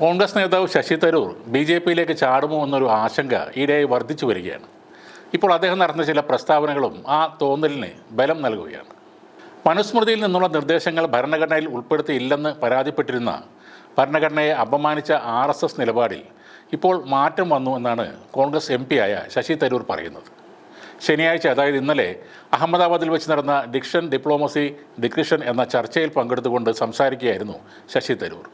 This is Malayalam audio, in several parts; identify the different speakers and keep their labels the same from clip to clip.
Speaker 1: കോൺഗ്രസ് നേതാവ് ശശി തരൂർ ബി ജെ പിയിലേക്ക് ചാടുമോ എന്നൊരു ആശങ്ക ഈയിടെയായി വർദ്ധിച്ചു വരികയാണ്. ഇപ്പോൾ അദ്ദേഹം നടന്ന ചില പ്രസ്താവനകളും ആ തോന്നലിന് ബലം നൽകുകയാണ്. മനുസ്മൃതിയിൽ നിന്നുള്ള നിർദ്ദേശങ്ങൾ ഭരണഘടനയിൽ ഉൾപ്പെടുത്തിയില്ലെന്ന് പരാതിപ്പെട്ടിരുന്ന ഭരണഘടനയെ അപമാനിച്ച ആർ എസ് എസ് നിലപാടിൽ ഇപ്പോൾ മാറ്റം വന്നു എന്നാണ് കോൺഗ്രസ് എം പിയായ ശശി തരൂർ പറയുന്നത്. ശനിയാഴ്ച അതായത് ഇന്നലെ അഹമ്മദാബാദിൽ വെച്ച് നടന്ന ഡിക്ഷൻ ഡിപ്ലോമസി ഡിക്രിഷൻ എന്ന ചർച്ചയിൽ പങ്കെടുത്തുകൊണ്ട് സംസാരിക്കുകയായിരുന്നു ശശി തരൂർ.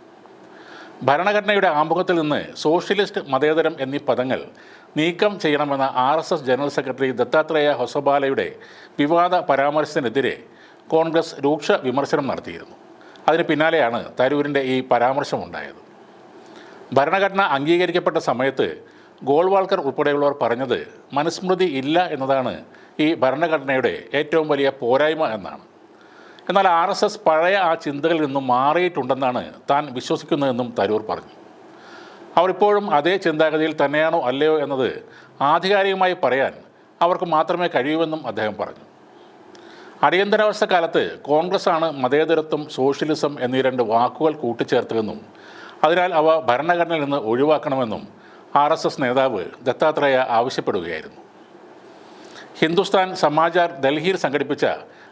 Speaker 1: ഭരണഘടനയുടെ ആമുഖത്തിൽ നിന്ന് സോഷ്യലിസ്റ്റ് മതേതരം എന്നീ പദങ്ങൾ നീക്കം ചെയ്യണമെന്ന R S S general secretary Dattatreya ഹൊസബാലയുടെ വിവാദ പരാമർശത്തിനെതിരെ കോൺഗ്രസ് രൂക്ഷ വിമർശനം നടത്തിയിരുന്നു. അതിന് പിന്നാലെയാണ് തരൂരിന്റെ ഈ പരാമർശമുണ്ടായത്. ഭരണഘടന അംഗീകരിക്കപ്പെട്ട സമയത്ത് ഗോൾവാൾക്കർ ഉൾപ്പെടെയുള്ളവർ പറഞ്ഞത് മനുസ്മൃതി ഇല്ല എന്നതാണ് ഈ ഭരണഘടനയുടെ ഏറ്റവും വലിയ പോരായ്മ എന്നാണ്. എന്നാൽ ആർ എസ് എസ് പഴയ ആ ചിന്തകളിൽ നിന്നും മാറിയിട്ടുണ്ടെന്നാണ് താൻ വിശ്വസിക്കുന്നതെന്നും തരൂർ പറഞ്ഞു. അവർ ഇപ്പോഴും അതേ ചിന്താഗതിയിൽ തന്നെയാണോ അല്ലയോ എന്നത് ആധികാരികമായി പറയാൻ അവർക്ക് മാത്രമേ കഴിയൂവെന്നും അദ്ദേഹം പറഞ്ഞു. അടിയന്തരാവസ്ഥ കാലത്ത് കോൺഗ്രസ്സാണ് മതേതരത്വം സോഷ്യലിസം എന്നീ രണ്ട് വാക്കുകൾ കൂട്ടിച്ചേർത്തതെന്നും അതിനാൽ അവ ഭരണഘടനയിൽ നിന്ന് ഒഴിവാക്കണമെന്നും ആർ നേതാവ് ദത്താത്രേയ ആവശ്യപ്പെടുകയായിരുന്നു. ഹിന്ദുസ്ഥാൻ സമാചാർ ഡൽഹിയിൽ സംഘടിപ്പിച്ച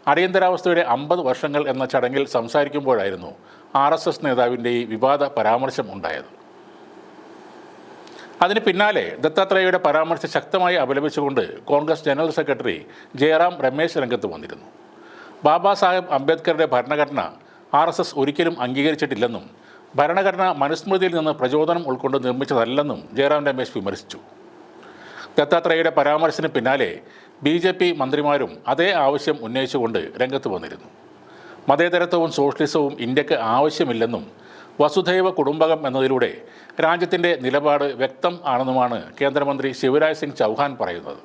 Speaker 1: അടിയന്തരാവസ്ഥയുടെ അമ്പത് വർഷങ്ങൾ എന്ന ചടങ്ങിൽ സംസാരിക്കുമ്പോഴായിരുന്നു ആർ എസ് എസ് നേതാവിന്റെ ഈ വിവാദ പരാമർശം ഉണ്ടായത്. അതിന് പിന്നാലെ ദത്താത്രേയയുടെ പരാമർശം ശക്തമായി അപലപിച്ചുകൊണ്ട് കോൺഗ്രസ് ജനറൽ സെക്രട്ടറി ജയറാം രമേശ് രംഗത്ത് വന്നിരുന്നു. ബാബാ സാഹേബ് അംബേദ്കറുടെ ഭരണഘടന ആർ എസ് എസ് ഒരിക്കലും അംഗീകരിച്ചിട്ടില്ലെന്നും ഭരണഘടന മനുസ്മൃതിയിൽ നിന്ന് പ്രചോദനം ഉൾക്കൊണ്ട് നിർമ്മിച്ചതല്ലെന്നും ജയറാം രമേശ് വിമർശിച്ചു. ദത്താത്രേയയുടെ പരാമർശത്തിന് പിന്നാലെ ബി ജെ പി മന്ത്രിമാരും അതേ ആവശ്യം ഉന്നയിച്ചുകൊണ്ട് രംഗത്ത് വന്നിരുന്നു. മതേതരത്വവും സോഷ്യലിസവും ഇന്ത്യയ്ക്ക് ആവശ്യമില്ലെന്നും വസുധൈവ കുടുംബകം എന്നതിലൂടെ രാജ്യത്തിന്റെ നിലപാട് വ്യക്തം ആണെന്നുമാണ് കേന്ദ്രമന്ത്രി ശിവരാജ് സിംഗ് ചൗഹാൻ പറയുന്നത്.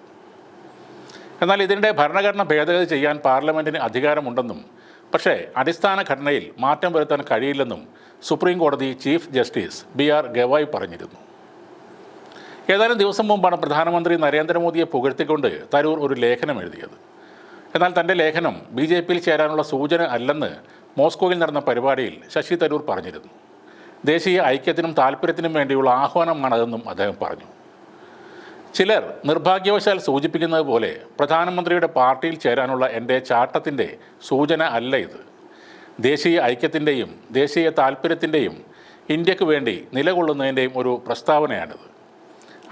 Speaker 1: എന്നാൽ ഇതിനിടെ ഭരണഘടന ഭേദഗതി ചെയ്യാൻ പാർലമെന്റിന് അധികാരമുണ്ടെന്നും പക്ഷേ അടിസ്ഥാന ഘടനയിൽ മാറ്റം വരുത്താൻ കഴിയില്ലെന്നും സുപ്രീം കോടതി chief justice B R Gavai പറഞ്ഞിരുന്നു. ഏതാനും ദിവസം മുമ്പാണ് പ്രധാനമന്ത്രി നരേന്ദ്രമോദിയെ പുകഴ്ത്തിക്കൊണ്ട് തരൂർ ഒരു ലേഖനം എഴുതിയത്. എന്നാൽ തന്റെ ലേഖനം ബി ജെ പിയിൽ ചേരാനുള്ള സൂചന അല്ലെന്ന് മോസ്കോയിൽ നടന്ന പരിപാടിയിൽ ശശി തരൂർ പറഞ്ഞിരുന്നു. ദേശീയ ഐക്യത്തിനും താല്പര്യത്തിനും വേണ്ടിയുള്ള ആഹ്വാനമാണതെന്നും അദ്ദേഹം പറഞ്ഞു. ചിലർ നിർഭാഗ്യവശാൽ സൂചിപ്പിക്കുന്നത് പോലെ പ്രധാനമന്ത്രിയുടെ പാർട്ടിയിൽ ചേരാനുള്ള എന്റെ ചാട്ടത്തിന്റെ സൂചന അല്ല ഇത്. ദേശീയ ഐക്യത്തിന്റെയും ദേശീയ താല്പര്യത്തിന്റെയും ഇന്ത്യയ്ക്ക് വേണ്ടി നിലകൊള്ളുന്നതിന്റെയും ഒരു പ്രസ്താവനയാണിത്.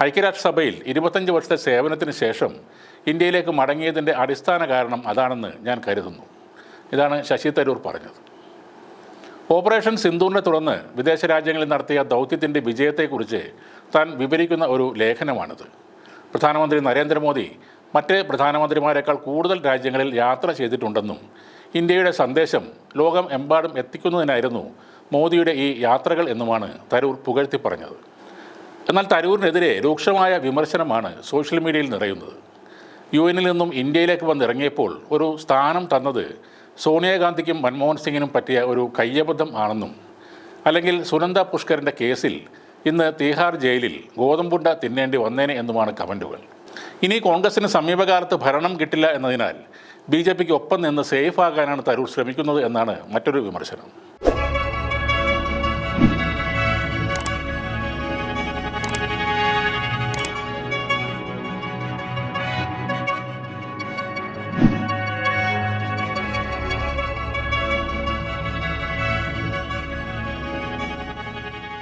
Speaker 1: ഐക്യരാഷ്ട്രസഭയിൽ ഇരുപത്തഞ്ച് വർഷത്തെ സേവനത്തിന് ശേഷം ഇന്ത്യയിലേക്ക് മടങ്ങിയതിന്റെ അടിസ്ഥാന കാരണം അതാണെന്ന് ഞാൻ കരുതുന്നു. ഇതാണ് ശശി തരൂർ പറഞ്ഞത്. ഓപ്പറേഷൻ സിന്ധുവിനെ തുടർന്ന് വിദേശ രാജ്യങ്ങളിൽ നടത്തിയ ദൗത്യത്തിന്റെ വിജയത്തെക്കുറിച്ച് താൻ വിവരിക്കുന്ന ഒരു ലേഖനമാണിത്. പ്രധാനമന്ത്രി നരേന്ദ്രമോദി മറ്റ് പ്രധാനമന്ത്രിമാരെക്കാൾ കൂടുതൽ രാജ്യങ്ങളിൽ യാത്ര ചെയ്തിട്ടുണ്ടെന്നും ഇന്ത്യയുടെ സന്ദേശം ലോകം എമ്പാടും എത്തിക്കുന്നതിനായിരുന്നു മോദിയുടെ ഈ യാത്രകൾ എന്നുമാണ് തരൂർ പുകഴ്ത്തി പറഞ്ഞത്. എന്നാൽ തരൂരിനെതിരെ രൂക്ഷമായ വിമർശനമാണ് സോഷ്യൽ മീഡിയയിൽ നിറയുന്നത്. യു എനിൽ നിന്നും ഇന്ത്യയിലേക്ക് വന്നിറങ്ങിയപ്പോൾ ഒരു സ്ഥാനം തന്നത് സോണിയാഗാന്ധിക്കും മൻമോഹൻ സിംഗിനും പറ്റിയ ഒരു കയ്യബദ്ധം ആണെന്നും അല്ലെങ്കിൽ സുനന്ദ പുഷ്കറിന്റെ കേസിൽ ഇന്ന് തീഹാർ ജയിലിൽ ഗോതമ്പുണ്ട തിന്നേണ്ടി വന്നേനെ എന്നുമാണ് കമന്റുകൾ ഇനി കോൺഗ്രസിന് സമീപകാലത്ത് ഭരണം കിട്ടില്ല എന്നതിനാൽ ബി ജെ പിക്ക് ഒപ്പം നിന്ന് സേഫ് ആകാനാണ് തരൂർ ശ്രമിക്കുന്നത് എന്നാണ് മറ്റൊരു വിമർശനം.